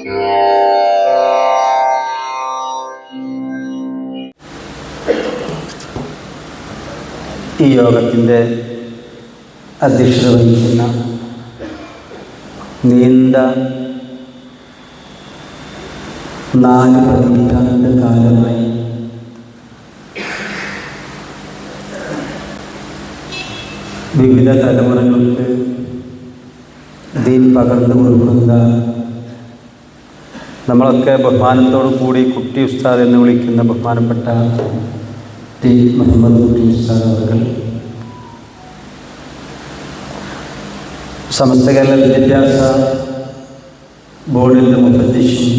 ഈ യോഗത്തിന്റെ അധ്യക്ഷത വഹിക്കുന്ന നീണ്ട നാല് പതിറ്റാണ്ട് കാലമായി വിവിധ തലമുറകൾക്ക് ദീൻ പകർന്നു കൊടുക്കുന്ന നമ്മളൊക്കെ ബഹുമാനത്തോടു കൂടി കുട്ടി ഉസ്താദ് എന്ന് വിളിക്കുന്ന ബഹുമാനപ്പെട്ട ടി. മുഹമ്മദ് കുട്ടി ഉസ്താദ് അവർ സമസ്ത കേരള വിദ്യാഭ്യാസ ബോർഡിന്റെ മുഖദ്ദേശും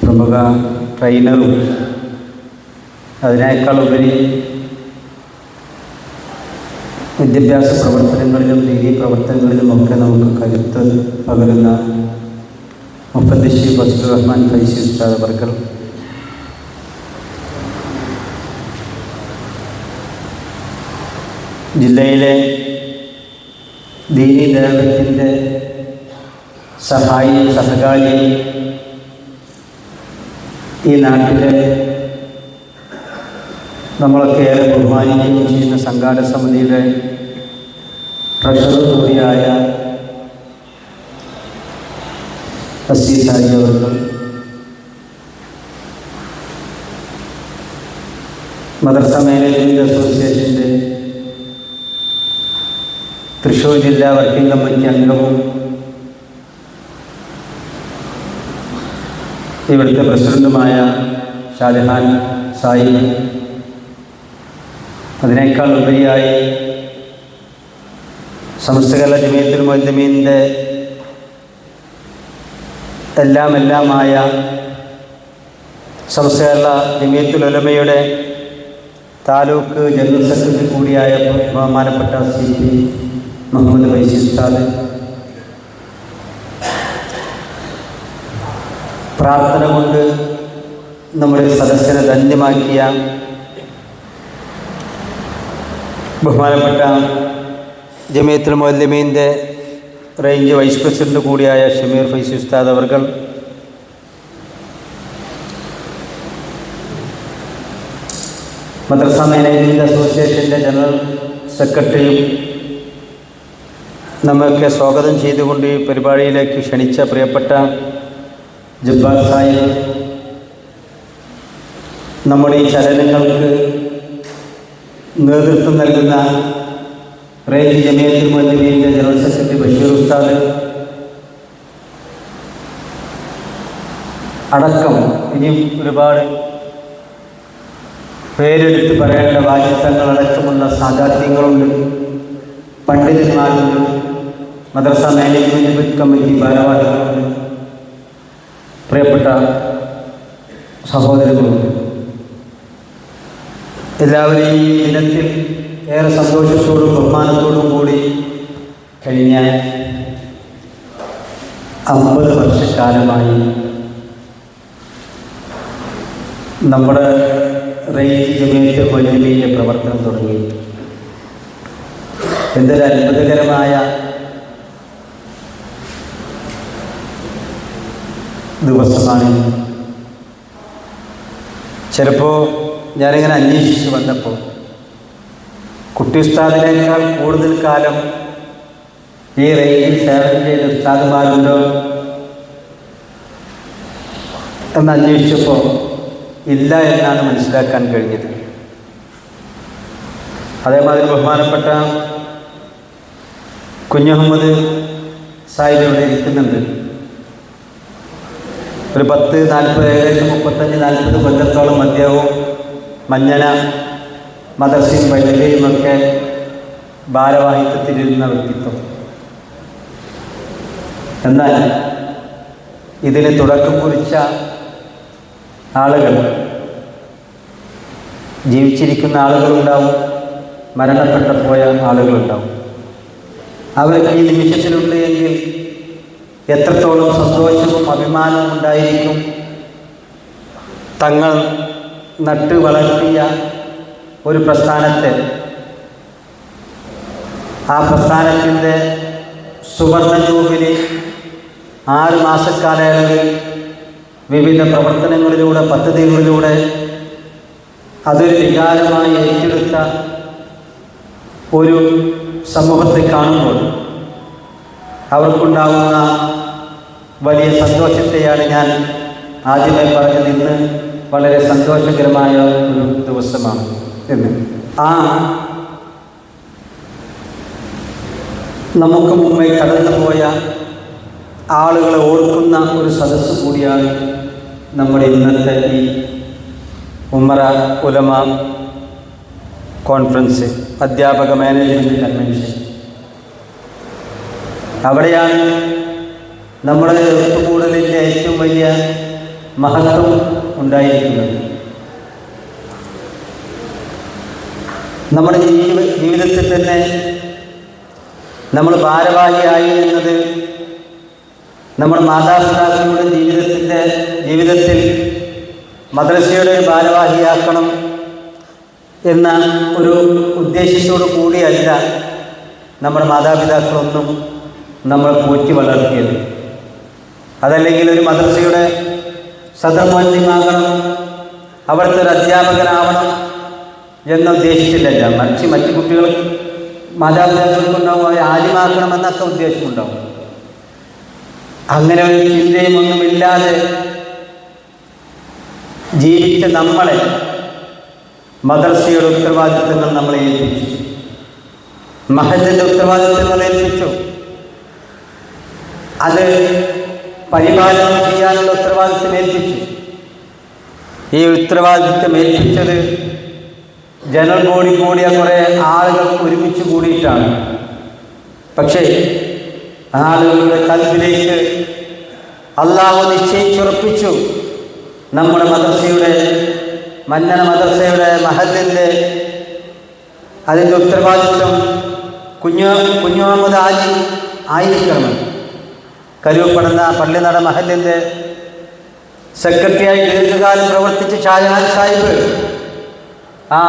പ്രമുഖ ട്രെയിനറും അതിനേക്കാൾ ഉപരി വിദ്യാഭ്യാസ പ്രവർത്തനങ്ങളിലും രീതി പ്രവർത്തനങ്ങളിലും ഒക്കെ നമുക്ക് കരുത്ത് പകരുന്ന മുഫദ്ദിഷി ഫസ്റ്റ് റഹ്മാൻ ഫൈസി ഉസ്താദ് അവർകൾ ജില്ലയിലെ ദീനി ദേവത്തിന്റെ സഹായി സഹകാരി ഈ നാട്ടിലെ നമ്മളൊക്കെ ഏറെ ബഹുമാനിക്കുകയും ചെയ്യുന്ന സംഘാടക സമിതിയുടെ ട്രഷറർ കൂടിയായ അവർകൾ മദർസ മാനേജ്മെന്റ് അസോസിയേഷന്റെ തൃശ്ശൂർ ജില്ലാ വർക്കിംഗ് കമ്മിറ്റി അംഗവും ഇവിടുത്തെ പ്രസിഡന്റുമായ ഷാജഹാൻ സായി അതിനേക്കാൾ ഉപരിയായി സമസ്തകല ജമീത്തിൽ മൊയ്തമീന്റെ എല്ലാം എല്ലാമായ ജമീത്തുലമയുടെ താലൂക്ക് ജനറൽ സെക്രട്ടറി കൂടിയായ ബഹുമാനപ്പെട്ട സി പി മുഹമ്മദ് വൈസി ഉസ്താദ്. പ്രാർത്ഥന കൊണ്ട് നമ്മുടെ സദസ്സിനെ ധന്യമാക്കിയ ബഹുമാനപ്പെട്ട ജമിയത്തുൽ മൊല്ലമീന്റെ റേഞ്ച് വൈസ് പ്രസിഡന്റ് കൂടിയായ ഷമീർ ഫൈസ് ഉസ്താദ് അവർകൾ. മദ്രസ മാനേജ്മെന്റ് അസോസിയേഷന്റെ ജനറൽ സെക്രട്ടറിയും നമ്മൾക്ക് സ്വാഗതം ചെയ്തുകൊണ്ട് ഈ പരിപാടിയിലേക്ക് ക്ഷണിച്ച പ്രിയപ്പെട്ട ജബ്ബാർ സാഹിബ് നമ്മുടെ ഈ ചലനങ്ങൾക്ക് നേതൃത്വം നൽകുന്ന റേഞ്ച് ജമിയത്തിൽ മൊല്ലമീന്റെ ജനറൽ സെക്രട്ടറി ബഷീർ ഉസ്താദ് അടക്കം ഇനിയും ഒരുപാട് പേരെടുത്ത് പറയേണ്ട വാചിത്വങ്ങളടക്കമുള്ള സാധാർത്ഥ്യങ്ങളുണ്ട് പണ്ഡിതന്മാരുണ്ട് മദ്രസ മാനേജ്മെന്റ് കമ്മിറ്റി ഭാരവാഹികളുണ്ട് പ്രിയപ്പെട്ട സഹോദരങ്ങളുണ്ട് എല്ലാവരെയും ദിനത്തിൽ ഏറെ സന്തോഷത്തോടും ബഹുമാനത്തോടും കൂടി കഴിഞ്ഞ അമ്പത് വർഷക്കാലമായി നമ്മുടെ റേഞ്ച് ജമീറ്റ് മൊല്ലിമിന്റെ പ്രവർത്തനം തുടങ്ങി. എന്തൊരു അത്ഭുതകരമായ ദിവസമാണ്. ചിലപ്പോൾ ഞാനിങ്ങനെ അന്വേഷിച്ച് വന്നപ്പോൾ കുട്ടി ഉസ്താദിനേക്കാൾ കൂടുതൽ കാലം ഈ റേഞ്ചിൽ സേവനം ചെയ്ത ഉസ്താദുമാരുണ്ടോ? എന്ന് അന്വേഷിച്ചപ്പോൾ ഇല്ല എന്നാണ് മനസ്സിലാക്കാൻ കഴിഞ്ഞത്. അതേമാതിരി ബഹുമാനപ്പെട്ട കുഞ്ഞഹമ്മദ് സാഹിബ് ഇവിടെ ഇരിക്കുന്നുണ്ട്. ഒരു പത്ത് നാൽപ്പത് ഏകദേശം മുപ്പത്തഞ്ച് നാൽപ്പത് കൊല്ലത്തോളം മദ്യവും മഞ്ഞന മദർസിയും ഒക്കെ ഭാരവാഹിത്വത്തിലിരുന്ന വ്യക്തിത്വം. എന്നാൽ ഇതിന് തുടക്കം കുറിച്ച ആളുകൾ ജീവിച്ചിരിക്കുന്ന ആളുകളുണ്ടാവും മരണപ്പെട്ട പോയ ആളുകളുണ്ടാവും. അവർക്ക് ഈ നിമിഷത്തിലുണ്ട് എങ്കിൽ എത്രത്തോളം സന്തോഷവും അഭിമാനവും ഉണ്ടായിരിക്കും? തങ്ങൾ നട്ട് വളർത്തിയ ഒരു പ്രസ്ഥാനത്തെ. ആ പ്രസ്ഥാനത്തിന്റെ സുവർണ ജൂബിലി ആറ് മാസക്കാലയളവിൽ വിവിധ പ്രവർത്തനങ്ങളിലൂടെ പദ്ധതികളിലൂടെ അതൊരു വികാരമായി ഏറ്റെടുത്ത ഒരു സമൂഹത്തെ കാണുമ്പോൾ അവർക്കുണ്ടാകുന്ന വലിയ സന്തോഷത്തെയാണ് ഞാൻ ആദ്യമേ പറഞ്ഞത്. ഇന്ന് വളരെ സന്തോഷകരമായ ഒരു ദിവസമാണ്. എന്ന്. ആ നമുക്ക് മുമ്പേ കടന്നുപോയ ആളുകളെ ഓർക്കുന്ന ഒരു സദസ്സ് കൂടിയാണ് നമ്മുടെ ഇന്നത്തെ ഈ ഉമ്മറ ഉലമ കോൺഫറൻസ് അധ്യാപക മാനേജ്മെന്റ് കൺവെൻഷൻ അവിടെയാണ് നമ്മുടെ ഒത്തുകൂടലിന്റെ ഏറ്റവും വലിയ മഹത്വം ഉണ്ടായിരിക്കുന്നത്. നമ്മുടെ ജീവ ജീവിതത്തിൽ തന്നെ നമ്മൾ ഭാരവാഹിയായി എന്നത് നമ്മുടെ മാതാപിതാക്കളുടെ ജീവിതത്തിന്റെ ജീവിതത്തിൽ മദ്രസയുടെ ഭാരവാഹിയാക്കണം എന്ന ഒരു ഉദ്ദേശത്തോടു കൂടിയല്ല നമ്മുടെ മാതാപിതാക്കളൊന്നും നമ്മൾ പോറ്റി വളർത്തിയത്. അതല്ലെങ്കിൽ ഒരു മദ്രസയുടെ സദർമോന്യമാകണം അവിടുത്തെ ഒരു അധ്യാപകനാവണം എന്ന് ഉദ്ദേശിച്ചില്ലല്ല മറിച്ച് മറ്റു കുട്ടികൾ മാതാപിതാക്കൾക്കുണ്ടാവും അവരെ ആലിമാക്കണമെന്നൊക്കെ ഉദ്ദേശമുണ്ടാവും. അങ്ങനെ ഒരു ചിന്തയും ഒന്നുമില്ലാതെ ജീവിച്ച നമ്മളെ മദർസയുടെ ഉത്തരവാദിത്വങ്ങൾ നമ്മളെ ഏൽപ്പിച്ചു. മഹലിന്റെ ഉത്തരവാദിത്വങ്ങൾ ഏൽപ്പിച്ചു. അത് പരിപാലനം ചെയ്യാനുള്ള ഉത്തരവാദിത്വം ഏൽപ്പിച്ചു. ഈ ഉത്തരവാദിത്വം ഏൽപ്പിച്ചത് ജനറൽ ബോഡി കൂടിയ കുറേ ആളുകൾ ഒരുമിച്ച് കൂടിയിട്ടാണ്. പക്ഷേ ആളുകളുടെ കൽവിലേക്ക് അള്ളാഹു നിശ്ചയിച്ചുറപ്പിച്ചു. നമ്മുടെ മദർസയുടെ മന്നന മദർസയുടെ മഹലിന്റെ അതിന്റെ ഉത്തരവാദിത്വം കുഞ്ഞു കുഞ്ഞു മുഹമ്മദ് ആജി ആയിരിക്കണം. കരുവപ്പെടുന്ന പള്ളിനട മഹലിന്റെ സെക്രട്ടറിയായി ദീർഘകാലം പ്രവർത്തിച്ച ഷാജഹാൻ സാഹിബ് ആ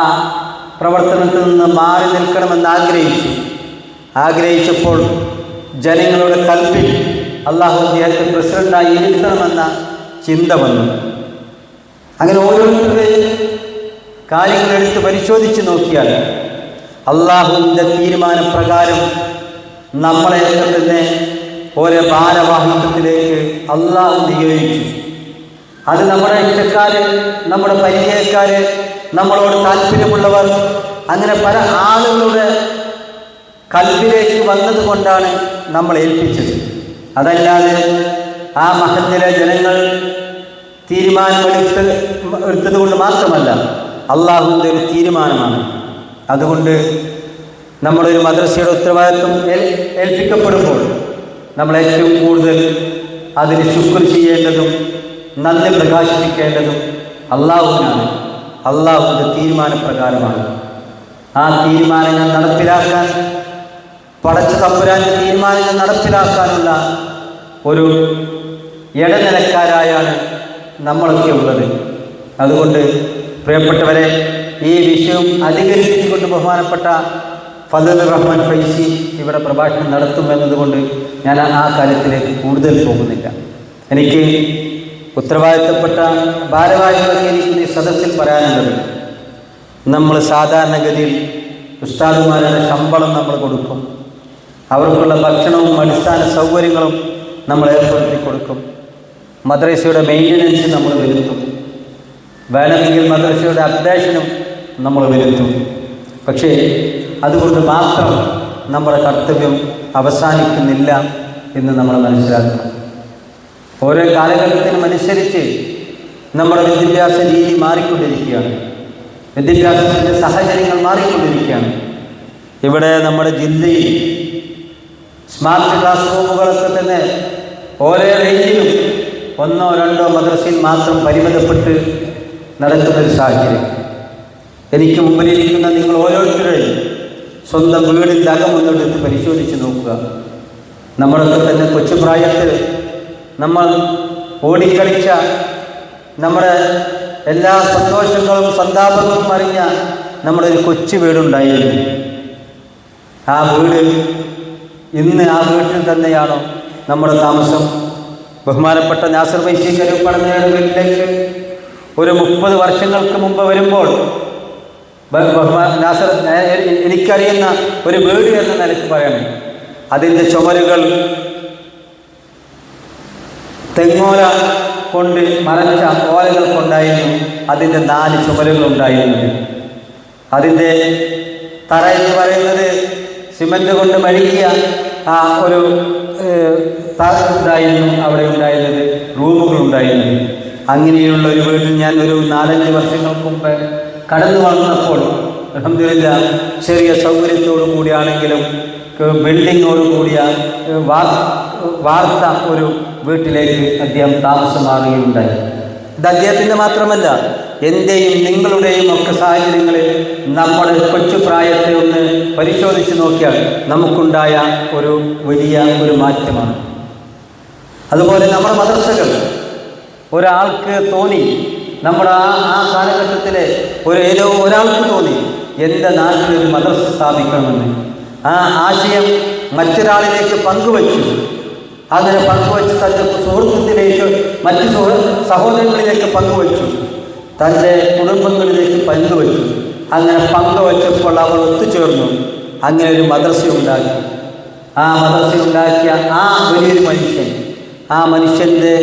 പ്രവർത്തനത്തിൽ നിന്ന് മാറി നിൽക്കണമെന്ന് ആഗ്രഹിച്ചു. ആഗ്രഹിച്ചപ്പോൾ ജനങ്ങളുടെ കൽപ്പിൽ അള്ളാഹു അദ്ദേഹത്തെ പ്രസിഡന്റായി ഇരുത്തണമെന്ന ചിന്ത വന്നു. അങ്ങനെ ഓരോരുത്തരുടെയും കാര്യങ്ങളെടുത്ത് പരിശോധിച്ച് നോക്കിയാൽ അള്ളാഹുവിന്റെ തീരുമാനപ്രകാരം നമ്മളെ തന്നെ ഓരോ ഭാരവാഹിത്വത്തിലേക്ക് അള്ളാഹു നിയോഗിച്ചു. അത് നമ്മുടെ ഇഷ്ടക്കാര് നമ്മുടെ പരിചയക്കാര് നമ്മളോട് താല്പര്യമുള്ളവർ അങ്ങനെ പല ആളുകളുടെ കൽവിലേക്ക് വന്നതുകൊണ്ടാണ് നമ്മൾ ഏൽപ്പിച്ചത്. അതല്ലാതെ ആ മഹത്തിലെ ജനങ്ങൾ തീരുമാനമെടുത്ത് എടുത്തത് കൊണ്ട് മാത്രമല്ല അള്ളാഹുവിന്റെ ഒരു തീരുമാനമാണ്. അതുകൊണ്ട് നമ്മളൊരു മദ്രസയുടെ ഉത്തരവാദിത്വം ഏൽ- ഏൽപ്പിക്കപ്പെടുമ്പോൾ നമ്മൾ ഏറ്റവും കൂടുതൽ അതിന് ശുക്ർ ചെയ്യേണ്ടതും നന്ദി പ്രകാശിപ്പിക്കേണ്ടതും അള്ളാഹുവിനാണ്. അള്ളാഹുവിന്റെ തീരുമാനപ്രകാരമാണ് ആ തീരുമാനങ്ങൾ നടപ്പിലാക്കാൻ പടച്ച തമ്പുരാന്റെ തീരുമാനങ്ങൾ നടപ്പിലാക്കാനുള്ള ഒരു ഇടനിലക്കാരായാണ് നമ്മളൊക്കെ ഉള്ളത്. അതുകൊണ്ട് പ്രിയപ്പെട്ടവരെ ഈ വിഷയം അധികരിപ്പിച്ചുകൊണ്ട് ബഹുമാനപ്പെട്ട ഫദൽ റഹ്മാൻ ഫൈസി ഇവിടെ പ്രഭാഷണം നടത്തുമെന്നതുകൊണ്ട് ഞാൻ ആ കാര്യത്തിലേക്ക് കൂടുതൽ പോകുന്നില്ല. എനിക്ക് ഉത്തരവാദിത്തപ്പെട്ട ഭാരവാഹികളൊക്കെ സദസ്സിൽ പറയാനുള്ളത് നമ്മൾ സാധാരണഗതിയിൽ ഉസ്താദുമാരുടെ ശമ്പളം നമ്മൾ കൊടുക്കും. അവർക്കുള്ള ഭക്ഷണവും അടിസ്ഥാന സൗകര്യങ്ങളും നമ്മൾ ഏർപ്പെടുത്തി കൊടുക്കും. മദ്രസയുടെ മെയിന്റനൻസ് നമ്മൾ വരുത്തും. വേണമെങ്കിൽ മദ്രസയുടെ അപ്ഡേഷനും നമ്മൾ വരുത്തും. പക്ഷേ അതുകൊണ്ട് മാത്രം നമ്മുടെ കർത്തവ്യം അവസാനിക്കുന്നില്ല എന്ന് നമ്മൾ മനസ്സിലാക്കണം. ഓരോ കാലഘട്ടത്തിനും അനുസരിച്ച് നമ്മുടെ വിദ്യാഭ്യാസ രീതി മാറിക്കൊണ്ടിരിക്കുകയാണ്. വിദ്യാഭ്യാസത്തിന്റെ സാഹചര്യങ്ങൾ മാറിക്കൊണ്ടിരിക്കുകയാണ്. ഇവിടെ നമ്മുടെ ജില്ലയിൽ സ്മാർട്ട് ക്ലാസ് റൂമുകളൊക്കെ തന്നെ ഓരോ രീതിയിലും ഒന്നോ രണ്ടോ മദ്രസയിൽ മാത്രം പരിമിതപ്പെട്ട് നടക്കുന്നൊരു സാഹചര്യം. എനിക്ക് മുമ്പിലിരിക്കുന്ന നിങ്ങൾ ഓരോരുത്തരുടെയും സ്വന്തം വീടിന്റെ അകം ഒന്നെടുത്ത് പരിശോധിച്ച് നോക്കുക. നമ്മളൊക്കെ തന്നെ കൊച്ചുപ്രായത്തിൽ നമ്മൾ ഓടിക്കളിച്ച നമ്മുടെ എല്ലാ സന്തോഷങ്ങളും സന്താപങ്ങളും അറിഞ്ഞ നമ്മുടെ ഒരു കൊച്ചു വീടുണ്ടായിരുന്നു. ആ വീട് ഇന്ന് ആ വീട്ടിൽ തന്നെയാണോ നമ്മുടെ താമസം? ബഹുമാനപ്പെട്ട നാസർ വൈശി കരുപ്പടനയുടെ വീട്ടിലേക്ക് ഒരു മുപ്പത് വർഷങ്ങൾക്ക് മുമ്പ് വരുമ്പോൾ നാസർ എനിക്കറിയുന്ന ഒരു വീട് എന്ന നിലയ്ക്ക് പറയണം. അതിന്റെ ചുമരുകൾ തെങ്ങോല കൊണ്ട് മറച്ച ഓലകൾ കൊണ്ടായിരുന്നു അതിന്റെ നാല് ചുമലുകളുണ്ടായിരുന്നത്. അതിന്റെ തറ എന്ന് പറയുന്നത് സിമന്റ് കൊണ്ട് മഴുകിയ ആ ഒരു ഉണ്ടായിരുന്നു അവിടെ ഉണ്ടായിരുന്നത് റൂമുകൾ ഉണ്ടായിരുന്നത്. അങ്ങനെയുള്ള ഒരു വീട്ടിൽ ഞാൻ ഒരു നാലഞ്ച് വർഷങ്ങൾക്ക് മുമ്പ് കടന്നു വന്നപ്പോൾ അലഹമില്ല ചെറിയ സൗകര്യത്തോടു കൂടിയാണെങ്കിലും ബിൽഡിങ്ങോടു കൂടിയ വാർത്ത ഒരു വീട്ടിലേക്ക് അദ്ദേഹം താമസം മാറുകയുണ്ടായി ഇത് അദ്ദേഹത്തിന്റെ മാത്രമല്ല എന്റെയും നിങ്ങളുടെയും ഒക്കെ സാഹചര്യങ്ങളിൽ നമ്മൾ കൊച്ചു പ്രായത്തെ ഒന്ന് പരിശോധിച്ച് നോക്കിയാൽ നമുക്കുണ്ടായ ഒരു വലിയ ഒരു മാറ്റമാണ്. അതുപോലെ നമ്മുടെ മദർസകൾ ഒരാൾക്ക് തോന്നി നമ്മുടെ ആ ആ കാലഘട്ടത്തിലെ ഒരു ഏതോ ഒരാൾക്ക് തോന്നി എന്റെ നാട്ടിൽ ഒരു മദർസ സ്ഥാപിക്കണമെന്ന്. ആ ആശയം മറ്റൊരാളിലേക്ക് പങ്കുവച്ചു. അങ്ങനെ പങ്കുവച്ച് തന്റെ സുഹൃത്തിലേക്ക് മറ്റു സുഹൃ സഹോദരങ്ങളിലേക്ക് പങ്കുവച്ചു. തന്റെ കുടുംബങ്ങളിലേക്ക് പങ്കുവച്ചു. അങ്ങനെ പങ്കുവച്ചപ്പോൾ അവർ ഒത്തുചേർന്നു. അങ്ങനെ ഒരു മദർസ ഉണ്ടാക്കി. ആ മദർസ ഉണ്ടാക്കിയ ആ വലിയൊരു മനുഷ്യൻ ആ മനുഷ്യന്റെ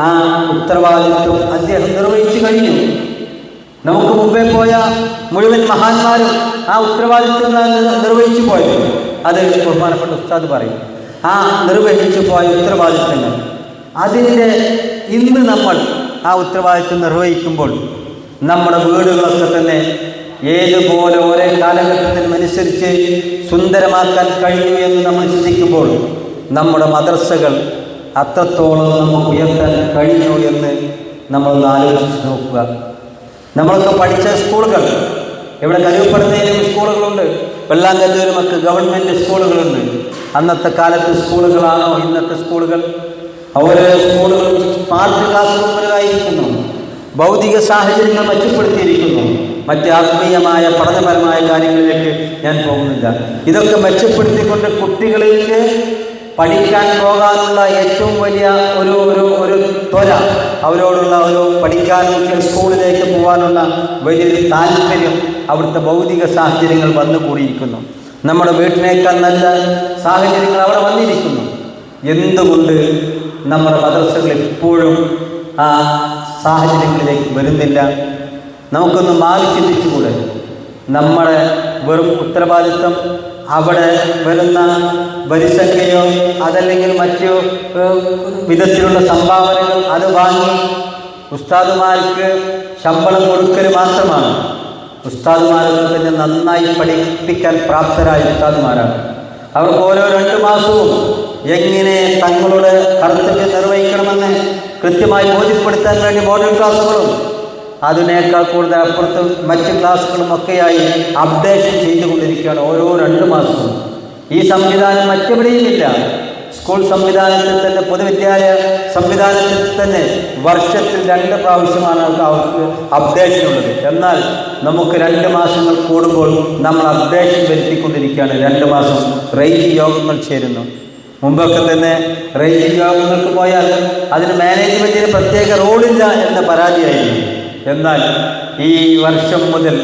ആ ഉത്തരവാദിത്വം അദ്ദേഹം നിർവഹിച്ചു കഴിഞ്ഞു. നമുക്ക് മുമ്പേ പോയ മുഴുവൻ മഹാന്മാരും ആ ഉത്തരവാദിത്വം നിർവഹിച്ചു പോയത്. അത് ബഹുമാനപ്പെട്ട ഉസ്താദ് പറയും. ആ നിർവഹിച്ചു പോയ ഉത്തരവാദിത്തങ്ങൾ. അതിന്റെ ഇന്ന് നമ്മൾ ആ ഉത്തരവാദിത്വം നിർവഹിക്കുമ്പോൾ നമ്മുടെ വീടുകളൊക്കെ തന്നെ ഏതുപോലെ ഓരോ കാലഘട്ടത്തിനനുസരിച്ച് സുന്ദരമാക്കാൻ കഴിഞ്ഞു എന്ന് നമ്മൾ ചിന്തിക്കുമ്പോൾ നമ്മുടെ മദർസകൾ അത്രത്തോളം നമുക്ക് ഉയർത്താൻ കഴിഞ്ഞു എന്ന് നമ്മളൊന്ന് ആലോചിച്ച് നോക്കുക. നമ്മളൊക്കെ പഠിച്ച സ്കൂളുകൾ ഇവിടെ കരുവപ്പെടുന്നതിലും സ്കൂളുകളുണ്ട് വെള്ളാങ്കല്ലൂരുമൊക്കെ ഗവൺമെന്റ് സ്കൂളുകളുണ്ട്. അന്നത്തെ കാലത്ത് സ്കൂളുകളാണോ ഇന്നത്തെ സ്കൂളുകൾ? ഓരോ സ്കൂളുകളും സ്മാർട്ട് ക്ലാസ് റൂമുകളായിരിക്കുന്നു ഭൗതിക സാഹചര്യങ്ങൾ മെച്ചപ്പെടുത്തിയിരിക്കുന്നു. മറ്റ് ആത്മീയമായ പഠനപരമായ കാര്യങ്ങളിലേക്ക് ഞാൻ പോകുന്നില്ല. ഇതൊക്കെ മെച്ചപ്പെടുത്തിക്കൊണ്ട് കുട്ടികളിലേക്ക് പഠിക്കാൻ പോകാനുള്ള ഏറ്റവും വലിയ ഒരു ഒരു ഒരു ത്വര അവരോടുള്ള ഒരു പഠിക്കാനും സ്കൂളിലേക്ക് പോകാനുള്ള വലിയൊരു താല്പര്യം അവിടുത്തെ ഭൗതിക സാഹചര്യങ്ങൾ വന്നുകൂടിയിരിക്കുന്നു. നമ്മുടെ വീട്ടിനേക്കാൾ നല്ല സാഹചര്യങ്ങൾ അവിടെ വന്നിരിക്കുന്നു. എന്തുകൊണ്ട് നമ്മുടെ മദ്രസകൾ എപ്പോഴും ആ സാഹചര്യങ്ങളിലേക്ക് വരുന്നില്ല? നമുക്കൊന്ന് മാറി ചിന്തിച്ചുകൂടെ നമ്മുടെ വെറും ഉത്തരവാദിത്വം അവിടെ വരുന്ന വരിസംഖ്യയോ അതല്ലെങ്കിൽ മറ്റു വിധത്തിലുള്ള സംഭാവനകൾ അത് വാങ്ങി ഉസ്താദുമാർക്ക് ശമ്പളം കൊടുക്കൽ മാത്രമാണ്. ഉസ്താദുമാരൊക്കെ തന്നെ നന്നായി പഠിപ്പിക്കാൻ പ്രാപ്തരായ ഉസ്താദ്മാരാണ്. അവർക്ക് ഓരോ രണ്ട് മാസവും എങ്ങനെ തങ്ങളുടെ കർത്തവ്യം നിർവഹിക്കണമെന്ന് കൃത്യമായി ബോധ്യപ്പെടുത്താൻ വേണ്ടി മോഡൽ ക്ലാസ്സുകളും അതിനേക്കാൾ കൂടുതൽ അപ്പുറത്ത് മറ്റ് ക്ലാസ്സുകളും ഒക്കെയായി അപ്ഡേഷൻ ചെയ്തുകൊണ്ടിരിക്കുകയാണ് ഓരോ രണ്ട് മാസവും. ഈ സംവിധാനം മറ്റെവിടെയുമില്ല സ്കൂൾ സംവിധാനത്തിൽ തന്നെ പൊതുവിദ്യാലയ സംവിധാനത്തിൽ തന്നെ വർഷത്തിൽ രണ്ട് പ്രാവശ്യമാണ് അവർക്ക് അപ്ഡേഷൻ ഉള്ളത് എന്നാൽ നമുക്ക് രണ്ട് മാസങ്ങൾ കൂടുമ്പോൾ നമ്മൾ അപ്ഡേഷൻ വരുത്തിക്കൊണ്ടിരിക്കുകയാണ്. രണ്ട് മാസം റേഞ്ച് യോഗങ്ങൾ ചേരുന്നു. മുമ്പൊക്കെ തന്നെ റേഞ്ച് യോഗങ്ങൾക്ക് പോയാൽ അതിന് മാനേജ്മെന്റിന് പ്രത്യേക റോളില്ല എന്ന പരാതിയായിരുന്നു. എന്നാൽ ഈ വർഷം മുതൽ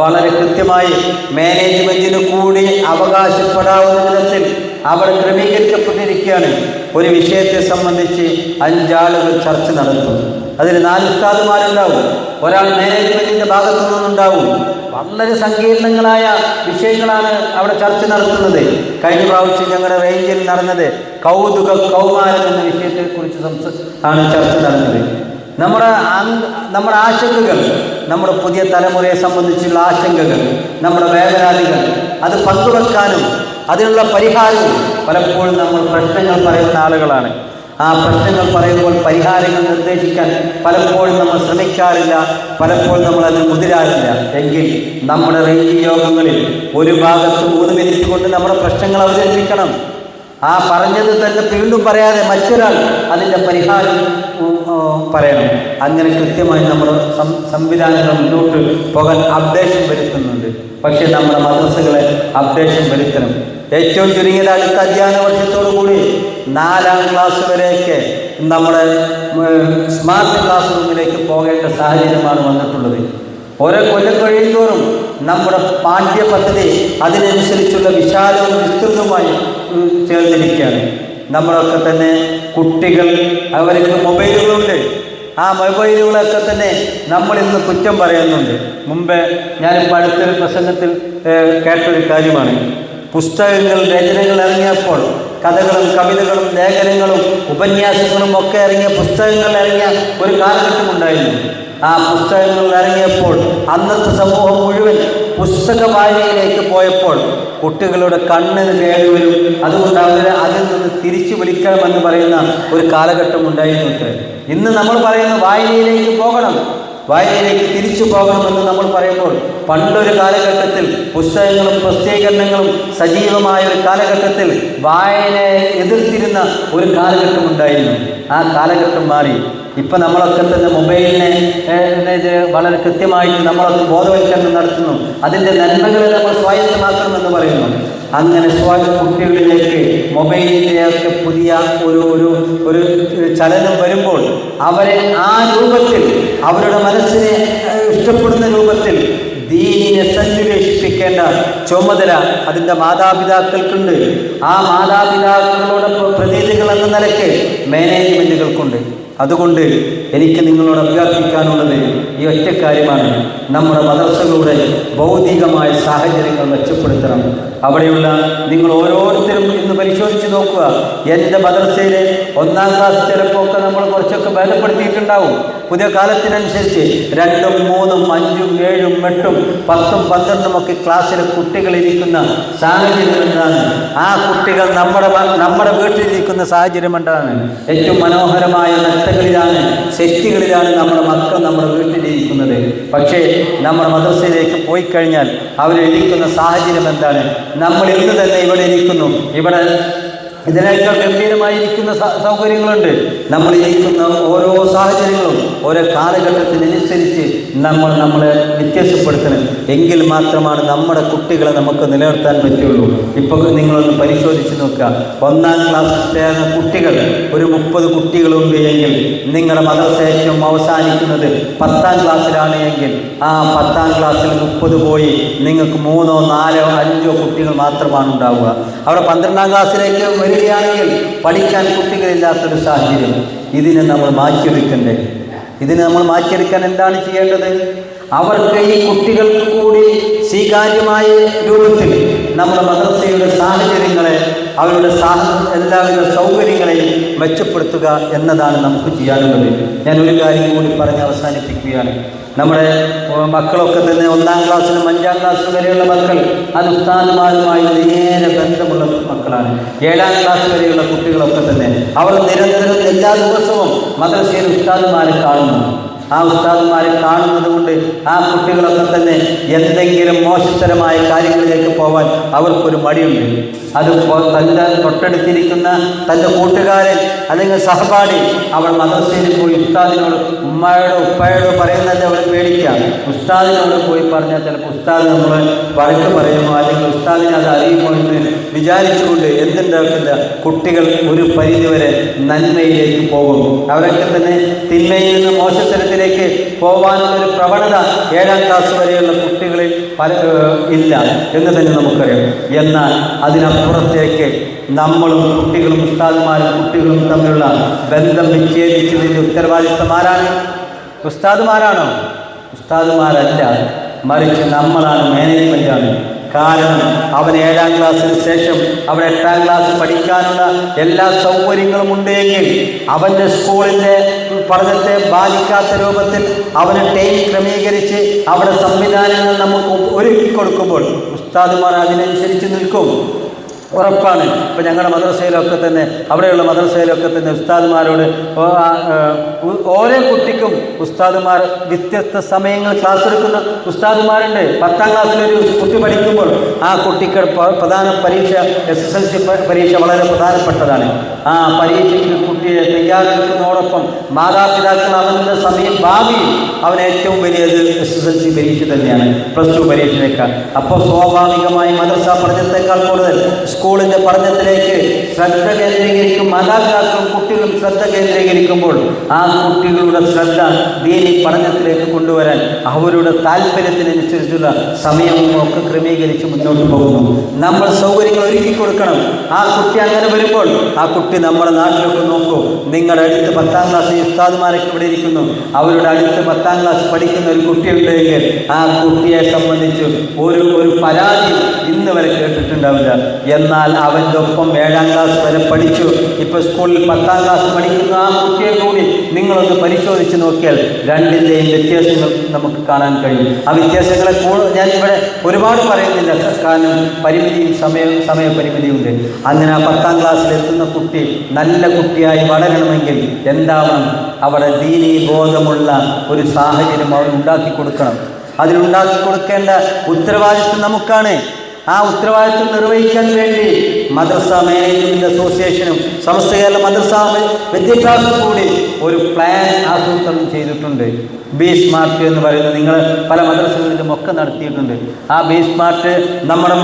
വളരെ കൃത്യമായി മാനേജ്മെന്റിന് കൂടി അവകാശപ്പെടാവുന്ന വിധത്തിൽ അവർ ക്രമീകരിക്കപ്പെട്ടിരിക്കുകയാണ് ഒരു വിഷയത്തെ സംബന്ധിച്ച് അഞ്ചാളുകൾ ചർച്ച നടത്തും അതിൽ നാല് ഉസ്താദുമാരുണ്ടാവും. ഒരാൾ മാനേജ്മെന്റിന്റെ ഭാഗത്തു നിന്നുണ്ടാവും. വളരെ സങ്കീർണങ്ങളായ വിഷയങ്ങളാണ് അവിടെ ചർച്ച നടത്തുന്നത്. കഴിഞ്ഞ പ്രാവശ്യം ഞങ്ങളുടെ റേഞ്ചിൽ നടന്നത് കൗതുക കൗമാരം എന്ന വിഷയത്തെക്കുറിച്ച് സംസ ആണ് ചർച്ച നടന്നത്. നമ്മുടെ നമ്മുടെ ആശങ്കകൾ നമ്മുടെ പുതിയ തലമുറയെ സംബന്ധിച്ചുള്ള ആശങ്കകൾ നമ്മുടെ വേദനാദികൾ അത് പങ്കുവെക്കാനും അതിനുള്ള പരിഹാരവും പലപ്പോഴും നമ്മൾ പ്രശ്നങ്ങൾ പറയുന്ന ആളുകളാണ്. ആ പ്രശ്നങ്ങൾ പറയുമ്പോൾ പരിഹാരങ്ങൾ നിർദ്ദേശിക്കാൻ പലപ്പോഴും നമ്മൾ ശ്രമിക്കാറില്ല പലപ്പോഴും നമ്മൾ അതിന് മുതിരാറില്ല. എങ്കിൽ നമ്മുടെ റേഞ്ച് യോഗങ്ങളിൽ ഒരു ഭാഗത്ത് മൂന്ന് മിനിറ്റ് കൊണ്ട് നമ്മുടെ പ്രശ്നങ്ങൾ അവതരിപ്പിക്കണം. ആ പറഞ്ഞത് തന്നെ വീണ്ടും പറയാതെ മറ്റൊരാൾ അതിന്റെ പരിഹാരം പറയണം. അങ്ങനെ കൃത്യമായി നമ്മൾ സംവിധാനങ്ങൾ മുന്നോട്ട് പോകാൻ അപ്ഡേഷൻ വരുത്തുന്നുണ്ട്. പക്ഷേ നമ്മുടെ മദ്രസകളെ അപ്ഡേഷൻ വരുത്തണം. ഏറ്റവും ചുരുങ്ങിയത് അടുത്ത അധ്യയന വർഷത്തോടു കൂടി നാലാം ക്ലാസ് വരെയൊക്കെ നമ്മുടെ സ്മാർട്ട് ക്ലാസ് റൂമിലേക്ക് പോകേണ്ട സാഹചര്യമാണ് വന്നിട്ടുള്ളത്. ഓരോ കൊല്ലം കഴിയുന്തോറും നമ്മുടെ പാഠ്യ പദ്ധതി അതിനനുസരിച്ചുള്ള വിശാലവും വിസ്തൃതവുമായി ചേർന്നിരിക്കുകയാണ്. നമ്മളൊക്കെ തന്നെ കുട്ടികൾ അവർക്ക് മൊബൈലുകളുണ്ട്. ആ മൊബൈലുകളൊക്കെ തന്നെ നമ്മൾ ഇന്ന് കുറ്റം പറയുന്നുണ്ട്. മുമ്പ് ഞാനിപ്പോൾ അടുത്തൊരു പ്രസംഗത്തിൽ കേട്ടൊരു കാര്യമാണ്. പുസ്തകങ്ങൾ രചനകൾ ഇറങ്ങിയപ്പോൾ കഥകളും കവിതകളും ലേഖനങ്ങളും ഉപന്യാസങ്ങളും ഒക്കെ ഇറങ്ങിയ പുസ്തകങ്ങൾ ഇറങ്ങിയ ഒരു കാലഘട്ടം ഉണ്ടായിരുന്നു. ആ പുസ്തകങ്ങൾ ഇറങ്ങിയപ്പോൾ അന്നത്തെ സമൂഹം മുഴുവൻ പുസ്തക വായനയിലേക്ക് പോയപ്പോൾ കുട്ടികളുടെ കണ്ണിന് കേടുവരും അതുകൊണ്ട് അവരെ അതിൽ നിന്ന് തിരിച്ചു വിളിക്കണമെന്ന് പറയുന്ന ഒരു കാലഘട്ടം ഉണ്ടായിരുന്നു ഇന്ന് നമ്മൾ പറയുന്ന വായനയിലേക്ക് പോകണം. വായനയിലേക്ക് തിരിച്ചു പോകണമെന്ന് നമ്മൾ പറയുമ്പോൾ പണ്ടൊരു കാലഘട്ടത്തിൽ പുസ്തകങ്ങളും പ്രസിദ്ധീകരണങ്ങളും സജീവമായ ഒരു കാലഘട്ടത്തിൽ വായനയെ എതിർത്തിരുന്ന ഒരു കാലഘട്ടം ഉണ്ടായിരുന്നു. ആ കാലഘട്ടം മാറി. ഇപ്പം നമ്മളൊക്കെ തന്നെ മൊബൈലിനെ വളരെ കൃത്യമായിട്ട് നമ്മളൊക്കെ ബോധവൽക്കരണം നടത്തുന്നു. അതിന്റെ നന്മകളെ നമ്മൾ സ്വായത്തമാക്കണമെന്ന് പറയുന്നു. അങ്ങനെ സ്വായ കുട്ടികളിലേക്ക് മൊബൈലിലേക്ക് പുതിയ ഒരു ഒരു ഒരു ചലനം വരുമ്പോൾ അവരെ ആ രൂപത്തിൽ അവരുടെ മനസ്സിനെ ഇഷ്ടപ്പെടുന്ന രൂപത്തിൽ ദീനിനെ സന്നിവേശിപ്പിക്കേണ്ട ചുമതല അതിന്റെ മാതാപിതാക്കൾക്കുണ്ട്. ആ മാതാപിതാക്കളോടൊപ്പം പ്രതിനിധികൾ എന്ന നിലയ്ക്ക് മാനേജ്മെന്റുകൾക്കുണ്ട് അതുകൊണ്ട് എനിക്ക് നിങ്ങളോട് അഭ്യർത്ഥിക്കാനുള്ളത് ഈ ഒറ്റ കാര്യമാണ്. നമ്മുടെ മദർസകളുടെ ഭൗതികമായ സാഹചര്യങ്ങൾ മെച്ചപ്പെടുത്തണം. അവിടെയുള്ള നിങ്ങൾ ഓരോരുത്തരും ഇന്ന് പരിശോധിച്ച് നോക്കുക. എന്റെ മദർസയിലെ ഒന്നാം ക്ലാസ് ചിലപ്പോൾ ഒക്കെ നമ്മൾ കുറച്ചൊക്കെ ഭേദപ്പെടുത്തിയിട്ടുണ്ടാവും പുതിയ കാലത്തിനനുസരിച്ച് രണ്ടും മൂന്നും അഞ്ചും ഏഴും എട്ടും പത്തും പന്ത്രണ്ടും ഒക്കെ ക്ലാസ്സിലെ കുട്ടികളിരിക്കുന്ന സാഹചര്യം എന്താണ്? ആ കുട്ടികൾ നമ്മുടെ നമ്മുടെ വീട്ടിലിരിക്കുന്ന സാഹചര്യം എന്താണ്? ഏറ്റവും മനോഹരമായ മെത്തകളിലാണ് സെറ്റുകളിലാണ് നമ്മുടെ മക്കൾ നമ്മുടെ വീട്ടിലിരിക്കുന്നത് പക്ഷേ നമ്മുടെ മദ്രസയിലേക്ക് പോയി കഴിഞ്ഞാൽ അവരിരിക്കുന്ന സാഹചര്യം എന്താണ്? നമ്മൾ ഇന്ന് തന്നെ ഇവിടെ ഇരിക്കുന്നു. ഇവിടെ ഇതിനേക്കാൾ ഗംഭീരമായിരിക്കുന്ന സൗകര്യങ്ങളുണ്ട്. നമ്മൾ ജയിക്കുന്ന ഓരോ സാഹചര്യങ്ങളും ഓരോ കാലഘട്ടത്തിനനുസരിച്ച് നമ്മൾ നമ്മളെ വ്യത്യാസപ്പെടുത്തണം. എങ്കിൽ മാത്രമാണ് നമ്മുടെ കുട്ടികളെ നമുക്ക് നിലനിർത്താൻ പറ്റുള്ളൂ. ഇപ്പോൾ നിങ്ങളൊന്ന് പരിശോധിച്ച് നോക്കുക. ഒന്നാം ക്ലാസ് ചേർന്ന കുട്ടികൾ ഒരു മുപ്പത് കുട്ടികളുണ്ട് എങ്കിൽ നിങ്ങളുടെ മദർസേറ്റവും അവസാനിക്കുന്നത് പത്താം ക്ലാസ്സിലാണ് എങ്കിൽ ആ പത്താം ക്ലാസ്സിൽ മുപ്പത് പോയി നിങ്ങൾക്ക് മൂന്നോ നാലോ അഞ്ചോ കുട്ടികൾ മാത്രമാണ് ഉണ്ടാവുക. അവിടെ പന്ത്രണ്ടാം ക്ലാസ്സിലേക്ക് വരികയാണെങ്കിൽ പഠിക്കാൻ കുട്ടികളില്ലാത്തൊരു സാഹചര്യം. ഇതിനെ നമ്മൾ മാറ്റിയെടുക്കണ്ടേ? ഇതിനെ നമ്മൾ മാറ്റിയെടുക്കാൻ എന്താണ് ചെയ്യേണ്ടത്? അവർക്ക് ഈ കുട്ടികൾക്ക് കൂടി സ്വീകാര്യമായ രൂപത്തിൽ നമ്മുടെ മദ്രസയുടെ സാഹചര്യങ്ങളെ അവരുടെ സാഹ എല്ലാവിധ സൗകര്യങ്ങളെയും മെച്ചപ്പെടുത്തുക എന്നതാണ് നമുക്ക് ചെയ്യാനുള്ളത്. ഞാൻ ഒരു കാര്യം കൂടി പറഞ്ഞ് അവസാനിപ്പിക്കുകയാണ്. നമ്മുടെ മക്കളൊക്കെ തന്നെ ഒന്നാം ക്ലാസ്സിലും അഞ്ചാം ക്ലാസ്സിലും വരെയുള്ള മക്കൾ അത് ഉസ്താദുമാരുമായി നേരെ ബന്ധമുള്ള മക്കളാണ്. ഏഴാം ക്ലാസ് വരെയുള്ള കുട്ടികളൊക്കെ തന്നെ. അവർ നിരന്തരം എല്ലാ ദിവസവും മദ്രസയിൽ ഉസ്താദുമാരെ കാണുന്നു. ആ ഉസ്താദന്മാരെ കാണുന്നത് കൊണ്ട് ആ കുട്ടികളൊക്കെ തന്നെ എന്തെങ്കിലും മോശത്തരമായ കാര്യങ്ങളിലേക്ക് പോവാൻ അവർക്കൊരു മടിയുണ്ട്. അത് തന്റെ തൊട്ടടുത്തിരിക്കുന്ന തന്റെ കൂട്ടുകാരൻ അല്ലെങ്കിൽ സഹപാഠി അവൾ മദ്രസയിൽ പോയി ഉസ്താദിനോട് ഉമ്മയോടോ ഉപ്പയോടോ പറയുന്നത് അവൾ പേടിക്കാം ഉസ്താദിനോട് പോയി പറഞ്ഞാൽ ചിലപ്പോൾ ഉസ്താദ് നമ്മൾ വഴക്ക് പറയുമോ? അല്ലെങ്കിൽ ഉസ്താദിനെ അത് അറിയുമോ എന്ന് വിചാരിച്ചുകൊണ്ട് എന്തുണ്ടാക്കില്ല? കുട്ടികൾ ഒരു പരിധിവരെ നന്മയിലേക്ക് പോകും അവരൊക്കെ തന്നെ തിന്മയിൽ നിന്ന് മോശത്തരത്തിലേക്ക് പോകാനുള്ളൊരു പ്രവണത ഏഴാം ക്ലാസ് വരെയുള്ള കുട്ടികളിൽ പല ഇല്ല എന്ന് തന്നെ നമുക്കറിയാം. എന്നാൽ അതിനപ്പുറത്തേക്ക് നമ്മളും കുട്ടികളും ഉസ്താദുമാരും കുട്ടികളും തമ്മിലുള്ള ബന്ധം വിച്ഛേദിച്ചതിന്റെ ഉത്തരവാദിത്വം ആരാണ്? ഉസ്താദുമാരാണോ? ഉസ്താദുമാരല്ല. മറിച്ച് നമ്മളാണ് മാനേജ്മെന്റാണ്. കാരണം അവൻ ഏഴാം ക്ലാസ്സിന് ശേഷം അവൻ എട്ടാം ക്ലാസ് പഠിക്കാനുള്ള എല്ലാ സൗകര്യങ്ങളും ഉണ്ടെങ്കിൽ അവന്റെ സ്കൂളിന്റെ പഠനത്തെ ബാധിക്കാത്ത രൂപത്തിൽ അവന് ടൈം ക്രമീകരിച്ച് അവിടെ സംവിധാനങ്ങൾ നമുക്ക് ഒരുക്കി കൊടുക്കുമ്പോൾ ഉസ്താദുമാർ അതിനനുസരിച്ച് നിൽക്കും. ഉറപ്പാണ്. ഇപ്പം ഞങ്ങളുടെ മദ്രസയിലൊക്കെ തന്നെ അവിടെയുള്ള മദ്രസയിലൊക്കെ തന്നെ ഉസ്താദുമാരോട് ഓരോ കുട്ടിക്കും ഉസ്താദുമാർ വ്യത്യസ്ത സമയങ്ങൾ ക്ലാസ് എടുക്കുന്ന ഉസ്താദുമാരുണ്ട്. പത്താം ക്ലാസ്സിലൊരു കുട്ടി പഠിക്കുമ്പോൾ ആ കുട്ടിക്ക് പ്രധാന പരീക്ഷ എസ് എസ് എൽ സി പരീക്ഷ വളരെ പ്രധാനപ്പെട്ടതാണ്. ആ പരീക്ഷയ്ക്ക് കുട്ടി കുട്ടിയെ തയ്യാറെടുക്കുന്നതോടൊപ്പം മാതാപിതാക്കൾ അവന്റെ സമയം ഭാവി അവൻ ഏറ്റവും വലിയത് എസ് എസ് എൽ സി പരീക്ഷ തന്നെയാണ്. പ്ലസ് ടു പരീക്ഷയേക്കാൾ അപ്പോൾ സ്വാഭാവികമായി മദ്രസ പഠനത്തെക്കാൾ കൂടുതൽ സ്കൂളിന്റെ പഠനത്തിലേക്ക് ശ്രദ്ധ കേന്ദ്രീകരിക്കും മാതാപിതാക്കളും കുട്ടികളും ശ്രദ്ധ കേന്ദ്രീകരിക്കുമ്പോൾ ആ കുട്ടികളുടെ ശ്രദ്ധ ദീനി പഠനത്തിലേക്ക് കൊണ്ടുവരാൻ അവരുടെ താല്പര്യത്തിനനുസരിച്ചുള്ള സമയവും ഒക്കെ ക്രമീകരിച്ച് മുന്നോട്ട് പോകുന്നു. നമ്മൾ സൗകര്യങ്ങൾ ഒരുക്കി കൊടുക്കണം. ആ കുട്ടി അങ്ങനെ വരുമ്പോൾ ആ കുട്ടി നമ്മുടെ നാട്ടിലൊക്കെ നോക്കൂ. നിങ്ങളുടെ അടുത്ത് പത്താം ക്ലാസ് ഉസ്താദുമാരൊക്കെ ഇവിടെ ഇരിക്കുന്നു. അവരുടെ അടുത്ത് പത്താം ക്ലാസ് പഠിക്കുന്ന ഒരു കുട്ടിയുണ്ടെങ്കിൽ ആ കുട്ടിയെ സംബന്ധിച്ച് ഒരു ഒരു പരാതി ഇന്ന് വരെ കേട്ടിട്ടുണ്ടാവില്ല. എന്നാൽ അവന്റെ ഒപ്പം ഏഴാം ക്ലാസ് വരെ പഠിച്ചു. ഇപ്പോൾ സ്കൂളിൽ പത്താം ക്ലാസ് പഠിക്കുന്ന ആ കുട്ടിയെ കൂടി നിങ്ങളൊന്ന് പരിശോധിച്ച് നോക്കിയാൽ രണ്ടിന്റെയും വ്യത്യാസങ്ങൾ നമുക്ക് കാണാൻ കഴിയും. ആ വ്യത്യാസങ്ങളെ കൂടുതൽ ഞാൻ ഇവിടെ ഒരുപാട് പറയുന്നില്ല കാരണം പരിമിതിയും സമയ സമയപരിമിതിയുണ്ട്. അങ്ങനെ ആ പത്താം ക്ലാസ്സിലെത്തുന്ന കുട്ടി നല്ല കുട്ടിയായി വളരണമെങ്കിൽ എന്താവണം? അവിടെ ദീനീ ബോധമുള്ള ഒരു സാഹചര്യം അവർ ഉണ്ടാക്കി കൊടുക്കണം. അതിനുണ്ടാക്കി കൊടുക്കേണ്ട ഉത്തരവാദിത്വം നമുക്കാണ്. ആ ഉത്തരവാദിത്വം നിർവഹിക്കാൻ വേണ്ടി മദ്രസ മാനേജ്മെന്റ് അസോസിയേഷനും സമസ്ത കേരള മദ്രസ വിദ്യാഭ്യാസം കൂടി ഒരു പ്ലാൻ ആസൂത്രണം ചെയ്തിട്ടുണ്ട്. ബി സ്മാർട്ട് എന്ന് പറയുന്നത് നിങ്ങൾ പല മദ്രസകളിലും ഒക്കെ നടത്തിയിട്ടുണ്ട്. ആ ബി സ്മാർട്ട് നമ്മുടെ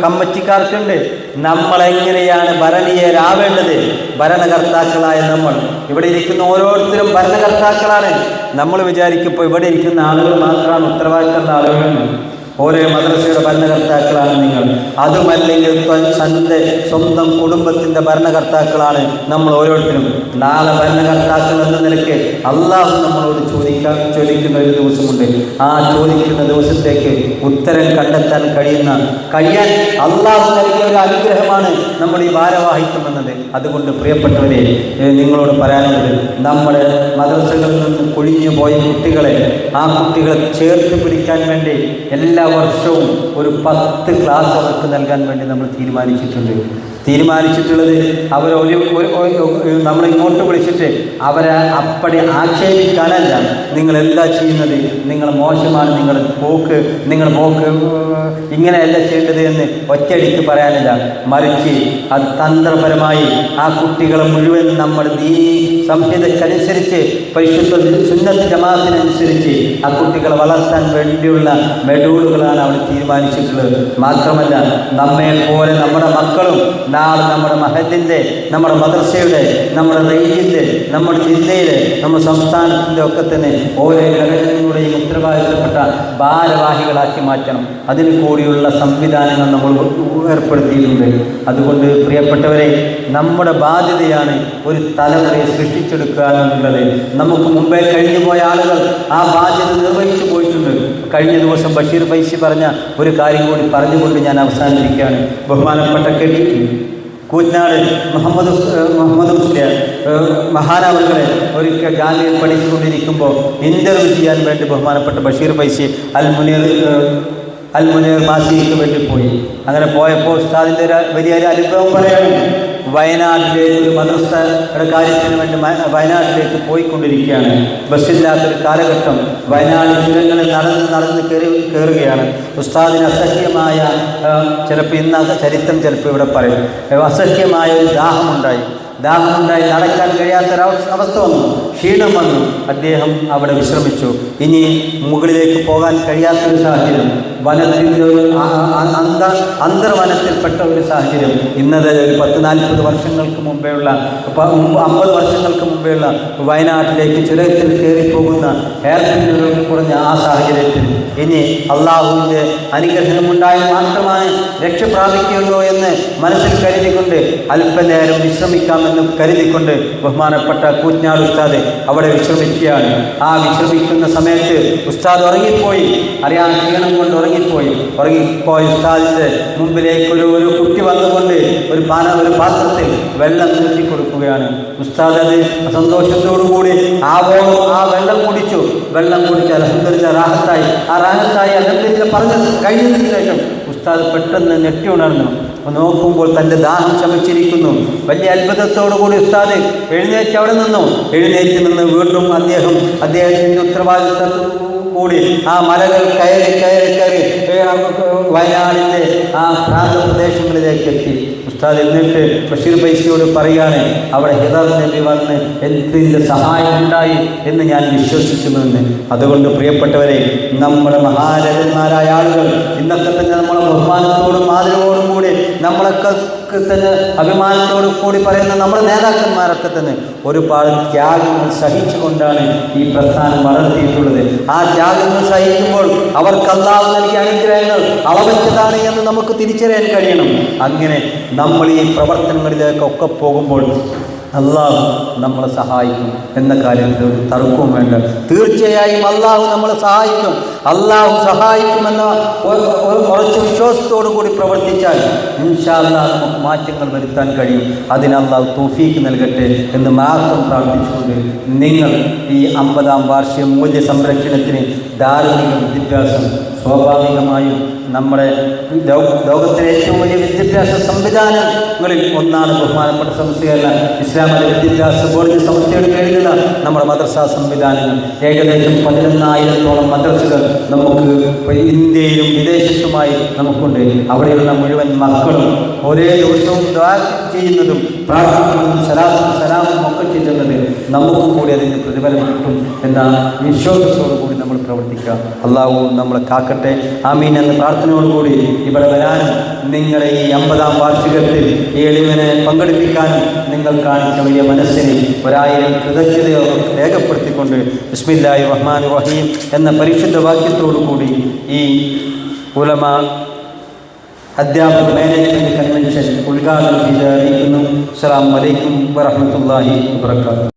കമ്മറ്റിക്കാർക്കുണ്ട്. നമ്മളെങ്ങനെയാണ് ഭരണീയരാവേണ്ടത്? ഭരണകർത്താക്കളായ നമ്മൾ. ഇവിടെ ഇരിക്കുന്ന ഓരോരുത്തരും ഭരണകർത്താക്കളാണ്. നമ്മൾ വിചാരിക്കുമ്പോൾ ഇവിടെ ഇരിക്കുന്ന ആളുകൾ മാത്രമാണ് ഉത്തരവാദിത്തമുള്ള ആളുകളാണ് ഓരോ മദ്രസയുടെ ഭരണകർത്താക്കളാണ് നിങ്ങൾ. അതുമല്ലെങ്കിൽ തന്റെ സ്വന്തം കുടുംബത്തിന്റെ ഭരണകർത്താക്കളാണ് നമ്മൾ ഓരോരുത്തരും. നാളെ ഭരണകർത്താക്കൾ എന്ന നിലയ്ക്ക് അള്ളാഹു നമ്മളോട് ചോദിക്കാൻ ചോദിക്കുന്ന ഒരു ദിവസമുണ്ട്. ആ ചോദിക്കുന്ന ദിവസത്തേക്ക് ഉത്തരം കണ്ടെത്താൻ കഴിയുന്ന കഴിയാൻ അള്ളാഹു നൽകിയ ഒരു അനുഗ്രഹമാണ് നമ്മൾ ഈ ഭാരവാഹിത്വം എന്നത്. അതുകൊണ്ട് പ്രിയപ്പെട്ടവരെ നിങ്ങളോട് പറയാനുള്ളത് നമ്മുടെ മദ്രസകളിൽ നിന്ന് കൊഴിഞ്ഞു പോയ കുട്ടികളെ ആ കുട്ടികളെ ചേർത്ത് പിടിക്കാൻ വേണ്ടി എല്ലാ വർഷവും ഒരു പത്ത് ക്ലാസ് അവർക്ക് നൽകാൻ വേണ്ടി നമ്മൾ തീരുമാനിച്ചിട്ടുണ്ട്. തീരുമാനിച്ചിട്ടുള്ളത് അവർ ഒരു നമ്മളെ ഇങ്ങോട്ട് വിളിച്ചിട്ട് അവരെ അപ്പടി ആക്ഷേപിക്കാനല്ല. നിങ്ങൾ എന്താ ചെയ്യുന്നത്? നിങ്ങൾ മോശമാണ് നിങ്ങൾ പോക്ക്. നിങ്ങൾ പോക്ക് ഇങ്ങനെയല്ല ചെയ്യേണ്ടത് എന്ന് ഒറ്റയടിക്ക് പറയാനില്ല. മറിച്ച് അത് തന്ത്രപരമായി ആ കുട്ടികളെ മുഴുവൻ നമ്മൾ നീ സംഹിതക്കനുസരിച്ച് പരിശുദ്ധ സുന്നത്ത് ജമാഅത്തിനനുസരിച്ച് ആ കുട്ടികളെ വളർത്താൻ വേണ്ടിയുള്ള മെഡൂളുകളാണ് അവർ തീരുമാനിച്ചിട്ടുള്ളത്. മാത്രമല്ല നമ്മെ പോലെ നമ്മുടെ മക്കളും നാളെ നമ്മുടെ മഹലിന്റെ നമ്മുടെ മദർസയുടെ നമ്മുടെ റേഞ്ചിന്റെ നമ്മുടെ ജില്ലയിലെ നമ്മുടെ സംസ്ഥാനത്തിന്റെ ഒക്കെ തന്നെ ഓരോ ഘടകങ്ങളുടെയും ഉത്തരവാദിത്തപ്പെട്ട ഭാരവാഹികളാക്കി മാറ്റണം. അതിന് കൂടിയുള്ള സംവിധാനങ്ങൾ നമ്മൾ ഏർപ്പെടുത്തിയിട്ടുണ്ട്. അതുകൊണ്ട് പ്രിയപ്പെട്ടവരെ നമ്മുടെ ബാധ്യതയാണ് ഒരു തലമുറയെ സൃഷ്ടിച്ചെടുക്കുക എന്നുള്ളത്. നമുക്ക് മുമ്പേ കഴിഞ്ഞു പോയ ആളുകൾ ആ ബാധ്യത നിർവഹിച്ചു പോയിട്ടുണ്ട്. കഴിഞ്ഞ ദിവസം ബഷീർ ഫൈസി പറഞ്ഞ ഒരു കാര്യം കൂടി പറഞ്ഞുകൊണ്ട് ഞാൻ അവസാനിപ്പിക്കുകയാണ്. ബഹുമാനപ്പെട്ട കെട്ടി കൂറ്റനാട് മുഹമ്മദ് മുഹമ്മദ് ഏഹ് മഹാനവറുകളെ ഒരിക്കൽ ജാമ്യയിൽ പഠിച്ചുകൊണ്ടിരിക്കുമ്പോൾ ഇന്റർവ്യൂ ചെയ്യാൻ വേണ്ടി ബഹുമാനപ്പെട്ട ബഷീർ ഫൈസി അൽ മുനീർ അൽ മുനീർ മാസിക്ക് വേണ്ടി പോയി. അങ്ങനെ പോയപ്പോൾ ഉസ്താദിന്റെ ഒരു വലിയൊരു അനുഭവം പറയാണ് വയനാട്ടിലെ ഒരു മദ്രസയുടെ കാര്യത്തിന് വേണ്ടി വയനാട്ടിലേക്ക് പോയിക്കൊണ്ടിരിക്കുകയാണ്. ബസ്സില്ലാത്തൊരു കാലഘട്ടം വയനാട് ചുരങ്ങളിൽ നടന്ന് നടന്ന് കയറി കയറുകയാണ് ഉസ്താദിന് അസഹ്യമായ ചിലപ്പോൾ ഇന്ന് ചരിത്രം ചിലപ്പോൾ ഇവിടെ പറയും. അസഹ്യമായ ഒരു ദാഹമുണ്ടായി. ദാഹമുണ്ടായി നടക്കാൻ കഴിയാത്തൊരു അവസ്ഥ വന്നു. ക്ഷീണം വന്നു. അദ്ദേഹം അവിടെ വിശ്രമിച്ചു. ഇനി മുകളിലേക്ക് പോകാൻ കഴിയാത്തൊരു സാഹചര്യം. വനത്തിന്റെ അന്ത അന്തർവനത്തിൽപ്പെട്ട ഒരു സാഹചര്യം. ഇന്നത് ഒരു പത്ത് നാൽപ്പത് വർഷങ്ങൾക്ക് മുമ്പേയുള്ള അമ്പത് വർഷങ്ങൾക്ക് മുമ്പേയുള്ള വയനാട്ടിലേക്ക് ചുരത്തിൽ കയറിപ്പോകുന്ന എയർപിന്നൊരു കുറഞ്ഞ ആ സാഹചര്യത്തിൽ ഇനി അള്ളാഹുവിന്റെ അനുഗ്രഹമുണ്ടായാൽ മാത്രമാണ് രക്ഷ പ്രാപിക്കുകയുള്ളൂ എന്ന് മനസ്സിൽ കരുതിക്കൊണ്ട് അല്പനേരം വിശ്രമിക്കാമെന്ന് കരുതിക്കൊണ്ട് ബഹുമാനപ്പെട്ട കൂറ്റ്നാട് ഉസ്താദ് അവിടെ വിശ്രമിക്കുകയാണ്. ആ വിശ്രമിക്കുന്ന സമയത്ത് ഉസ്താദ് ഉറങ്ങിപ്പോയി. അറിയാൻ ക്ഷീണം കൊണ്ട് ഉറങ്ങിപ്പോയി. ഉറങ്ങിപ്പോയി ഉസ്താദിന്റെ മുമ്പിലേക്ക് ഒരു കുട്ടി വന്നുകൊണ്ട് ഒരു പാന ഒരു പാത്രത്തിൽ വെള്ളം നീട്ടി കൊടുക്കുകയാണ്. ഉസ്താദ് അത് സന്തോഷത്തോടുകൂടി ആവോളം ആ വെള്ളം കുടിച്ചു. വെള്ളം കുടിച്ച് അലഹദില്ല റാഹത്തായി. ആ റാഹത്തായി അലഹദില്ല പറഞ്ഞ കഴിഞ്ഞതിന് ശേഷം ഉസ്താദ് പെട്ടെന്ന് ഞെട്ടി ഉണർന്നു. നോക്കുമ്പോൾ തന്റെ ദാഹം ശമിച്ചിരിക്കുന്നു. വലിയ അത്ഭുതത്തോടുകൂടി ഉസ്താദ് എഴുന്നേറ്റ് അവിടെ നിന്നു. എഴുന്നേറ്റ് നിന്ന് വീണ്ടും അദ്ദേഹം അദ്ദേഹത്തിന്റെ ഉത്തരവാദിത്തം കൂടി ആ മലകൾ കയറി കയറി കയറി വയനാടിന്റെ ആ, വയനാടിന്റെ ആ പ്രാന്തപ്രദേശങ്ങളിലേക്ക് എത്തി ഉസ്താദ് എന്നിട്ട് ബഷീർ പൈസയോട് പറയാണ് അവിടെ ഹിദർ നബി വന്ന് എന്തിന്റെ സഹായം ഉണ്ടായി എന്ന് ഞാൻ വിശ്വസിക്കുന്നുവെന്ന്. അതുകൊണ്ട് പ്രിയപ്പെട്ടവരെ നമ്മുടെ മഹാരഥന്മാരായ ആളുകൾ ഇന്നത്തെ തന്നെ നമ്മളെ ബഹുമാനത്തോടും ആദരവോടും കൂടി നമ്മളൊക്കെ തന്നെ അഭിമാനത്തോട് കൂടി പറയുന്ന നമ്മുടെ നേതാക്കന്മാരൊക്കെ തന്നെ ഒരുപാട് ത്യാഗങ്ങൾ സഹിച്ചുകൊണ്ടാണ് ഈ പ്രസ്ഥാനം വളർത്തിയിട്ടുള്ളത്. ആ ത്യാഗങ്ങൾ സഹിക്കുമ്പോൾ അവർക്ക് അല്ലാതെ നൽകിയ അനുഗ്രഹങ്ങൾ അളവറ്റതാണ് എന്ന് നമുക്ക് തിരിച്ചറിയാൻ കഴിയണം. അങ്ങനെ നമ്മൾ ഈ പ്രവർത്തനങ്ങളിലേക്കൊക്കെ പോകുമ്പോൾ അള്ളാഹു നമ്മളെ സഹായിക്കും എന്ന കാര്യത്തിൽ ഒരു തർക്കവും വേണ്ട. തീർച്ചയായും അള്ളാഹു നമ്മളെ സഹായിക്കും. അള്ളാഹു സഹായിക്കുമെന്ന ഉറച്ച വിശ്വാസത്തോടു കൂടി പ്രവർത്തിച്ചാൽ ഇൻഷാല്ലാ നമുക്ക് മാറ്റങ്ങൾ വരുത്താൻ കഴിയും. അതിന് അള്ളാഹു തോഫീക്ക് നൽകട്ടെ എന്ന് മാത്രം പ്രാർത്ഥിച്ചുകൊണ്ട് നിങ്ങൾ ഈ അമ്പതാം വാർഷിക മൂല്യ സംരക്ഷണത്തിന് ധാർമ്മിക വിദ്യാഭ്യാസം സ്വാഭാവികമായും നമ്മുടെ ലോകത്തിലെ ഏറ്റവും വലിയ വിദ്യാഭ്യാസ സംവിധാനങ്ങളിൽ ഒന്നാണ് ബഹുമാനപ്പെട്ട സംസ്ഥയല്ല ഇസ്ലാമിക വിദ്യാഭ്യാസ ബോർഡിന് സംസ്ഥയുടെ കഴിയുന്ന നമ്മുടെ മദ്രസ സംവിധാനങ്ങൾ. ഏകദേശം പതിനൊന്നായിരത്തോളം മദ്രസകൾ നമുക്ക് ഇന്ത്യയിലും വിദേശത്തുമായി നമുക്കുണ്ട്. അവിടെയുള്ള മുഴുവൻ മക്കളും ഒരേ ദിവസവും ദ്വാ ചെയ്യുന്നതും പ്രാർത്ഥിക്കുന്നതും സലാത്തും സലാമും ചെയ്യുന്നത് നമുക്കും കൂടി അതിന് പ്രതിഫലം കിട്ടും എന്ന വിശ്വാസത്തോടു കൂടി നമ്മൾ പ്രവർത്തിക്കുക. അള്ളാഹു നമ്മളെ കാക്കട്ടെ. ആമീൻ എന്ന പ്രാർത്ഥനയോടുകൂടി ഇവിടെ വരാൻ നിങ്ങളെ ഈ അമ്പതാം വാർഷികത്തിൽ ഈ എളിവനെ പങ്കെടുപ്പിക്കാനും നിങ്ങൾ കാണിച്ച വലിയ മനസ്സിനെ ഒരായിരം കൃതജ്ഞതയോ രേഖപ്പെടുത്തിക്കൊണ്ട് ബിസ്മില്ലാഹി റഹ്മാൻ റഹീം എന്ന പരിശുദ്ധ വാക്യത്തോടു കൂടി ഈ ഉലമ അധ്യാപക മാനേജ്മെന്റ് കൺവെൻഷൻ ഉദ്ഘാടനം ചെയ്ത് അറിയിക്കുന്നു. അസ്സാം വലൈക്കും വറഹമത്തല്ലാഹി വാത്തു